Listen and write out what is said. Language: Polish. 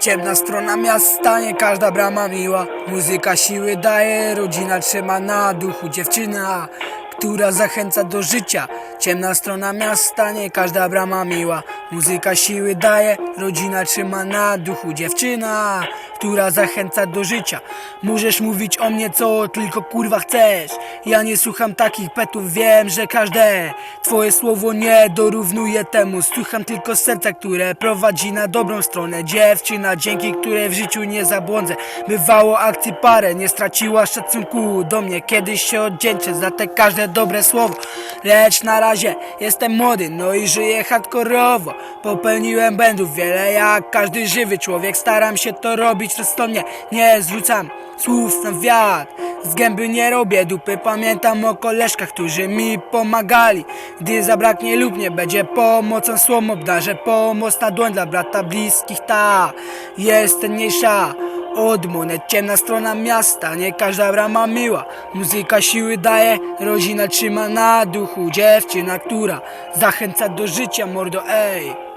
Ciemna strona miasta, nie każda brama miła. Muzyka siły daje, rodzina trzyma na duchu. Dziewczyna, która zachęca do życia. Ciemna strona miasta, nie każda brama miła Muzyka siły daje, rodzina trzyma na duchu. Dziewczyna, która zachęca do życia. Możesz mówić o mnie co tylko kurwa chcesz. Ja nie słucham takich petów, wiem, że każde Twoje słowo nie dorównuje temu. Słucham tylko serca, które prowadzi na dobrą stronę. Dziewczyna, dzięki której w życiu nie zabłądzę. Bywało akcji parę, nie straciła szacunku do mnie. Kiedyś się oddzięczę za te każde dobre słowo. Lecz na razie jestem młody, no i żyję hardkorowo Popełniłem błędów wiele jak każdy żywy człowiek. Staram się to robić rozsądnie, nie zwrócam słów na wiatr. Z gęby nie robię dupy, pamiętam o koleżkach, którzy mi pomagali. Gdy zabraknie lub nie będzie pomocą słom obdarzę. Pomoc na dłoń dla brata bliskich, ta jest cenniejsza od monet ciemna strona miasta, nie każda brama miła. Muzyka siły daje, rodzina trzyma na duchu. Dziewczyna, która zachęca do życia, mordo, ej